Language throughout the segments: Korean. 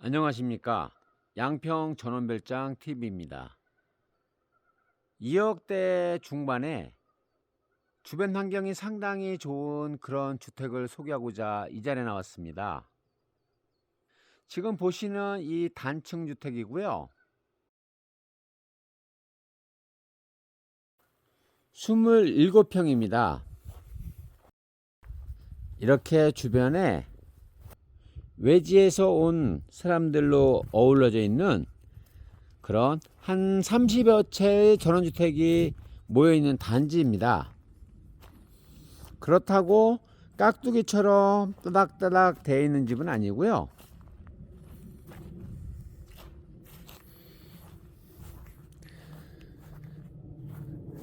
안녕하십니까 양평 전원별장 TV입니다. 2억대 중반에 주변 환경이 상당히 좋은 그런 주택을 소개하고자 이 자리에 나왔습니다. 지금 보시는 이 단층 주택이고요. 27평입니다. 이렇게 주변에 외지에서 온 사람들로 어우러져 있는 그런 한 30여 채의 전원주택이 모여 있는 단지입니다. 그렇다고 깍두기처럼 따닥따닥 되어 있는 집은 아니고요.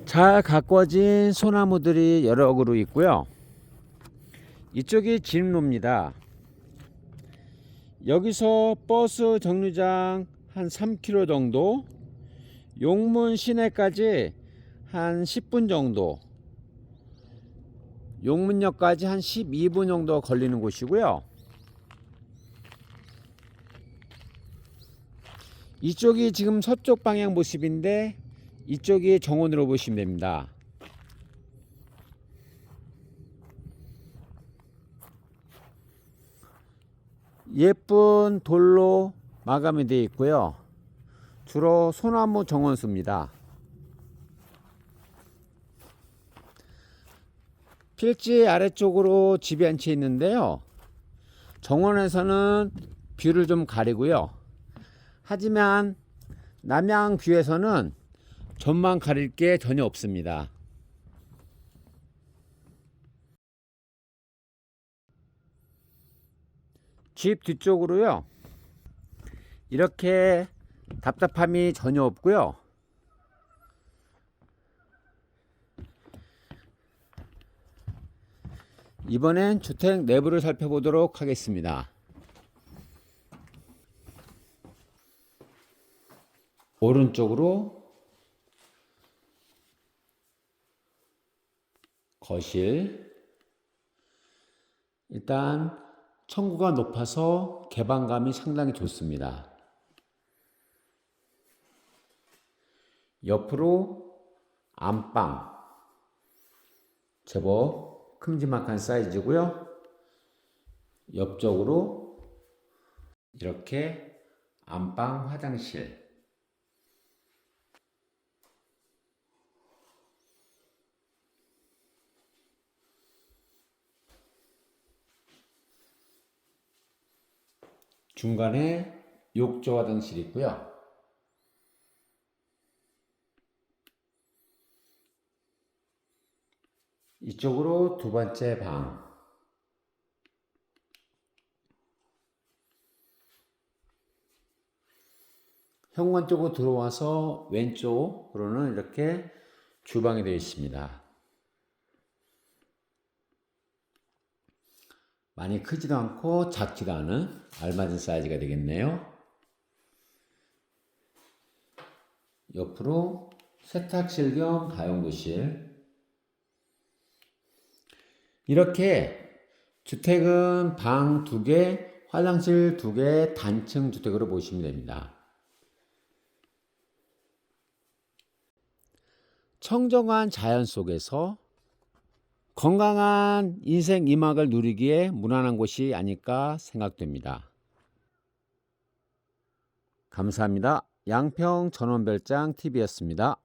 잘 가꿔진 소나무들이 여러 그루 있고요. 이쪽이 진로입니다. 여기서 버스 정류장 한 3km 정도, 용문 시내까지 한 10분 정도, 용문역까지 한 12분 정도 걸리는 곳이고요. 이쪽이 지금 서쪽 방향 모습인데 이쪽이 정원으로 보시면 됩니다. 예쁜 돌로 마감이 되어 있고요. 주로 소나무 정원수입니다. 필지 아래쪽으로 집이 한 채 있는데요. 정원에서는 뷰를 좀 가리고요. 하지만 남양 뷰에서는 전만 가릴 게 전혀 없습니다. 집 뒤쪽으로요. 이렇게 답답함이 전혀 없고요. 이번엔 주택 내부를 살펴보도록 하겠습니다. 오른쪽으로 거실 일단 청구가 높아서 개방감이 상당히 좋습니다. 옆으로 안방 제법 큼지막한 사이즈고요. 옆쪽으로 이렇게 안방 화장실 중간에 욕조 화장실이 있고요. 이쪽으로 두 번째 방. 현관 쪽으로 들어와서 왼쪽으로는 이렇게 주방이 되어 있습니다. 많이 크지도 않고 작지도 않은 알맞은 사이즈가 되겠네요. 옆으로 세탁실 겸 다용도실. 이렇게 주택은 방 두 개, 화장실 두 개, 단층 주택으로 보시면 됩니다. 청정한 자연 속에서 건강한 인생 이막을 누리기에 무난한 곳이 아닐까 생각됩니다. 감사합니다. 양평 전원별장 TV였습니다.